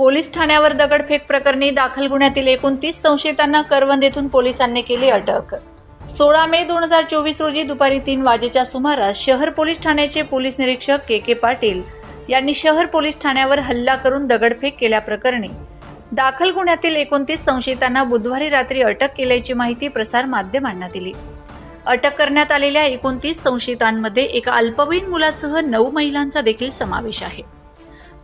Police ठाण्यावर दगडफेक प्रकरणी दाखल गुन्ह्यातील एकोणतीस संशयितांना करवंद येथून पोलिसांनी केली अटक. सोळा मे दोन हजार चोवीस रोजी दुपारी तीन वाजेच्या सुमारास शहर पोलीस ठाण्याचे पोलीस निरीक्षक के के पाटील यांनी शहर पोलीस ठाण्यावर हल्ला करून दगडफेक केल्याप्रकरणी दाखल गुन्ह्यातील एकोणतीस संशयितांना बुधवारी रात्री अटक केल्याची माहिती प्रसार माध्यमांना दिली. अटक करण्यात आलेल्या एकोणतीस संशयितांमध्ये एका अल्पवयीन मुलासह नऊ महिलांचा देखील समावेश आहे.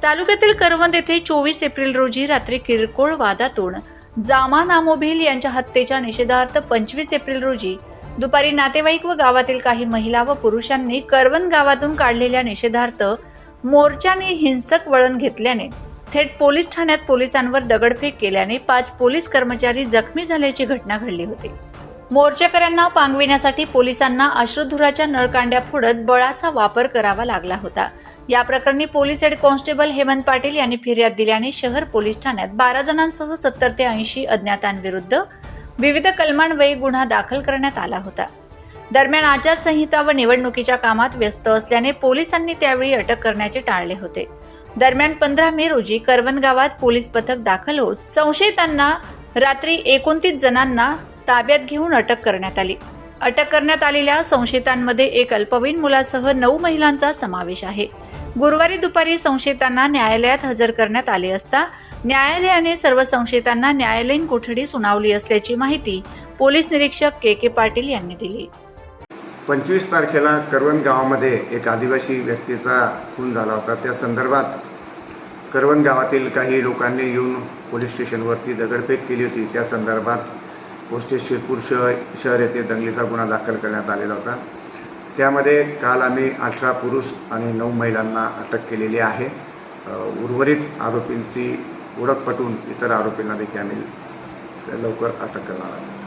तालुक्यातील करवंद येथे चोवीस एप्रिल रोजी रात्री किरकोळ वादातून जामा नामोभिल यांच्या हत्येच्या निषेधार्थ पंचवीस एप्रिल रोजी दुपारी नातेवाईक व गावातील काही महिला व पुरुषांनी करवंद गावातून काढलेल्या निषेधार्थ मोर्चाने हिंसक वळण घेतल्याने थेट पोलीस ठाण्यात पोलिसांवर दगडफेक केल्याने पाच पोलीस कर्मचारी जखमी झाल्याची घटना घडली होती. मोर्चेकऱ्यांना पांगविण्यासाठी पोलिसांना अश्रुधुराच्या नळकांड्या फोडत बळाचा वापर करावा लागला होता. या प्रकरणी police head constable Hemant Patil यांनी फिर्याद दिल्याने शहर पोलीस ठाण्यात बारा जणांसह सत्तर ते ऐंशी अज्ञातांविरुद्ध विविध कलमांवयी गुन्हा दाखल करण्यात आला होता. दरम्यान आचारसंहिता व निवडणुकीच्या कामात व्यस्त असल्याने पोलिसांनी त्यावेळी अटक करण्याचे टाळले होते. दरम्यान पंधरा मे रोजी करवंद गावात पोलीस पथक दाखल होत संशयितांना रात्री एकोणतीस जणांना ताब्यात घेऊन अटक करण्यात आली. अटक करण्यात आलेल्या संशयितांमध्ये एक अल्पवयीन मुलासह नऊ महिलांचा समावेश आहे. गुरुवारी दुपारी संशयितांना न्यायालयात हजर करण्यात आले असता न्यायालयाने सर्व संशयितांना न्यायालयीन कोठडी सुनावली असल्याची माहिती पोलीस निरीक्षक के के पाटील यांनी दिली. पंचवीस तारखेला करवण गावामध्ये एक आदिवासी व्यक्तीचा खून झाला होता. त्या संदर्भात करवण गावातील काही लोकांनी येऊन पोलीस स्टेशनवरती दगडफेक केली होती. त्या संदर्भात पोस्टेज शिरपूर शहर शहर येथे दंगलीचा गुन्हा दाखल करण्यात आलेला होता. त्यामध्ये काल आम्ही अठरा पुरुष आणि नऊ महिलांना अटक केलेली आहे. उर्वरित आरोपींची ओळख पटवून इतर आरोपींना देखील आम्ही लवकर अटक करणार आहोत.